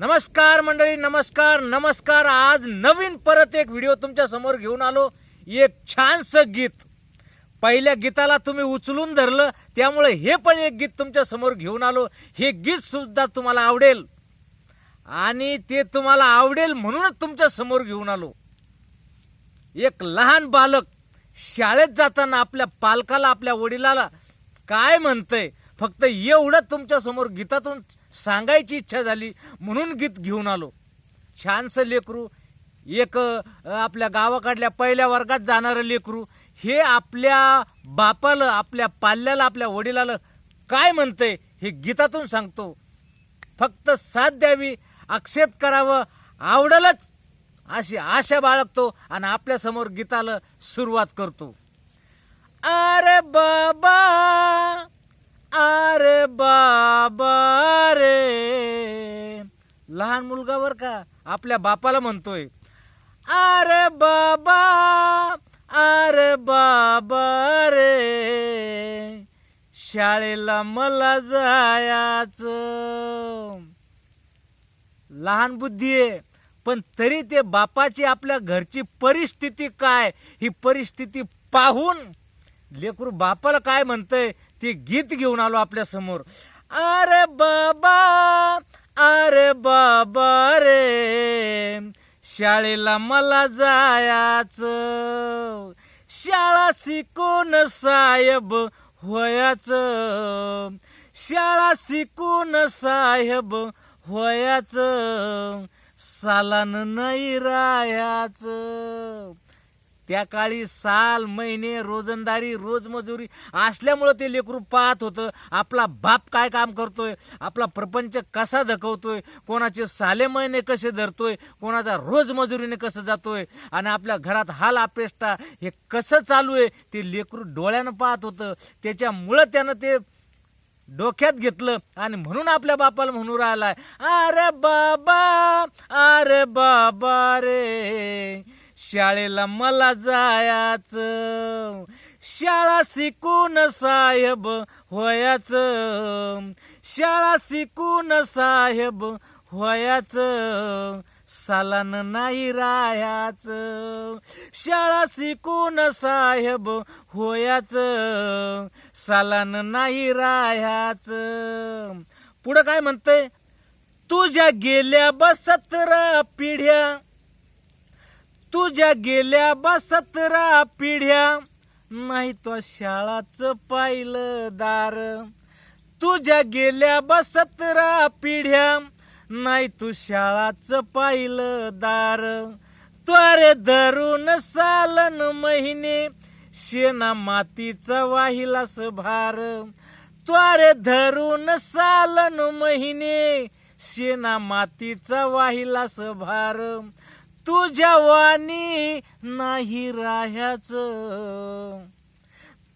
नमस्कार मंडळी नमस्कार नमस्कार. आज नवीन परत एक व्हिडिओ तुमच्यासमोर घेऊन आलो. एक छानस गीत. पहिल्या गीताला तुम्ही उचलून धरलं त्यामुळे हे पण एक गीत तुमच्यासमोर घेऊन आलो. हे गीत सुद्धा तुम्हाला आवडेल. आणि ते तुम्हाला आवडेल म्हणूनच तुमच्यासमोर घेऊन आलो. एक लहान बालक शाळेत जाताना आपल्या पालकाला आपल्या वडिलाला काय म्हणतंय? फक्त एवढं तुमच्यासमोर गीतातून सांगायची इच्छा झाली म्हणून गीत घेऊन आलो. छानसं लेकरू एक आपल्या गावाकडल्या पहिल्या वर्गात जाणारं लेकरू हे आपल्या बापाला आपल्या पाल्याला आपल्या वडिलाला काय म्हणते हे गीतातून सांगतो. फक्त साथ द्यावी आक्षेप करावं आवडलच अशी आशा बाळगतो आणि आपल्यासमोर गीताला सुरुवात करतो. अरे बाबा! अरे बाबा रे. लहान मुलगा बर का आपल्या बापाला म्हणतोय. अरे बाबा अरे बाबा रे. शाळेला मला जायाच. लहान बुद्धी आहे पण तरी ते बापाची आपल्या घरची परिस्थिती काय? ही परिस्थिती पाहून लेकरू बापाला काय म्हणतंय? ते गीत घेऊन आलो आपल्यासमोर. अरे बाबा अरे बाबा रे शाळेला मला जायचं शाळा शिकून साहेब होयाच शाळा शिकून साहेब होयाच सालान नाही रायाचं त्या काळी साल महिने रोजंदारी रोजमजुरी असल्यामुळं ते लेकरू पाहत होतं आपला बाप काय काम करतोय आपला प्रपंच कसा धकवतोय कोणाचे साले महिने कसे धरतोय कोणाचा रोजमजुरीने कसं जातोय आणि आपल्या घरात हाल अपेष्टा हे कसं चालू आहे ते लेकरू डोळ्यानं पाहत होतं. त्याच्यामुळं त्यानं ते डोक्यात घेतलं आणि म्हणून आपल्या बापाला म्हणू राहिलाय अरे बाबा अरे बाबा रे शाळेला मला जायचं. शाळा शिकून साहेब होयाच. शाळा शिकून साहेब होयाच. सालान नाही रायाच शाळा शिकून साहेब होयाचं. सालान नाही राहायचं. पुढं काय म्हणतंय? तुझ्या गेल्या ब सतरा पिढ्या तुझ्या गेल्या बा सतरा पिढ्या. नाही तो शाळाचं पाहिलं दार. तुझ्या गेल्या बा सतरा पिढ्या. नाही तू शाळाचं पाहिलं दार. त्वारे धरून सालन महिने शेना मातीचा वाहिलास भार. त्वारे धरून सालन महिने शेना मातीचा वाहिलास भार. तुझ्या वाणी नाही राह्याचं.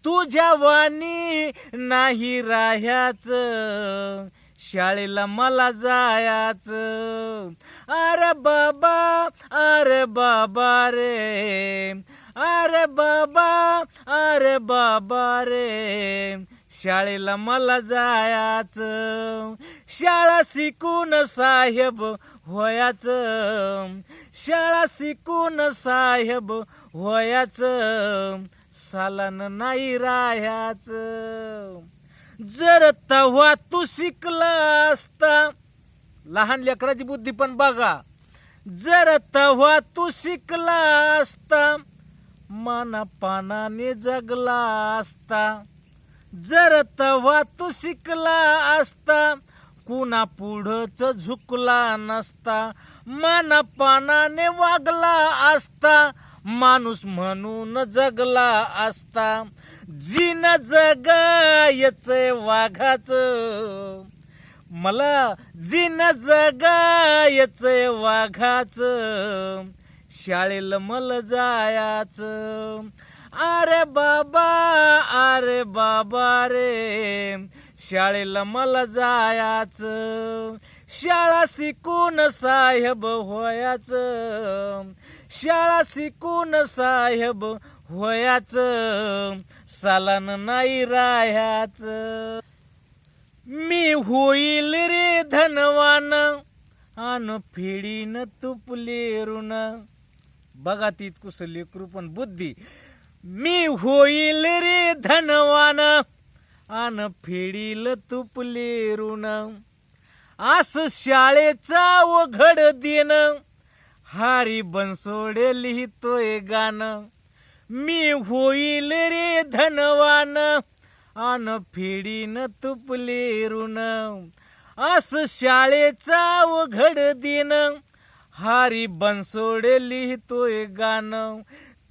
तुझ्या वाणी नाही राह्याचं. शाळेला मला जायचं. अरे बाबा अरे बाबा रे. अरे बाबा अरे बाबा रे. शाळेला मला जायचं. शाळा शिकून साहेब होयाच. शाळा शिकून साहेब होयाच. सालान नाही राहायचं. जर तव्हा तू शिकला असता. लहान लेकराची बुद्धी पण बघा. जर तव्हा तू शिकला असता. मनापानाने जगला असता. जर तव्हा तू शिकला असता. कुणा पुढच झुकला नसता माना पानाने वागला असता माणूस म्हणून जगला असता. जिन जगायच वाघाच. मला जिन जगायच वाघाच. शाळेल मल जायाच. अरे बाबा अरे बाबा रे. शाळेला मला जायाच. शाळा शिकून साहेब होयाच शाळा शिकून साहेब होयाचं सालान नाही राह्याचं. मी होईल रे धनवान. आन फेडीन तुपले ऋण. बघा ती कुसली कृपण बुद्धी. मी होईल रे धनवान. आन फेडील तुपले ऋण आस शाळेचा ओघड देन. हारी बनसोडे लिहितोय गाणं मी होईल रे धनवान. आन फेडीन तुपले ऋण आस शाळेचा ओघड देन. हारी बनसोडे लिहितोय गाणं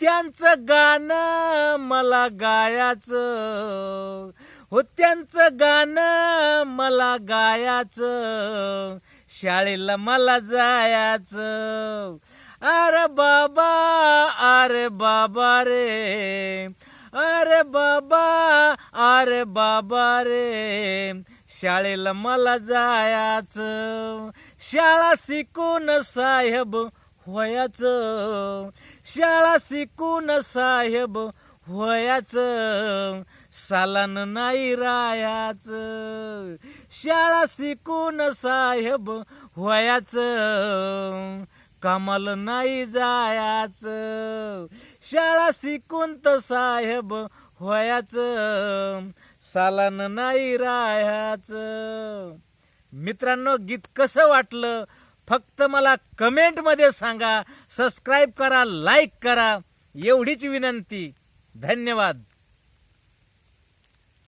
त्यांचं गाणं मला गायाचं. हो त्यांचं गाणं मला गायाचं शाळेला मला जायाचं. अरे बाबा अरे बाबा रे. अरे बाबा अरे बाबा रे. शाळेला मला जायाचं शाळा शिकून साहेब होयाचं. शाळा शिकून साहेब होयाच सालान नाही रायाच शाळा शिकून साहेब होयाच कामाला नाही जायाचं. शाळा शिकून तर साहेब होयाचं सालान नाही राहायचं. मित्रांनो गीत कसं वाटलं? फक्त मला कमेंटमध्ये सांगा सबस्क्राईब करा लाईक करा. एवढीच विनंती. धन्यवाद.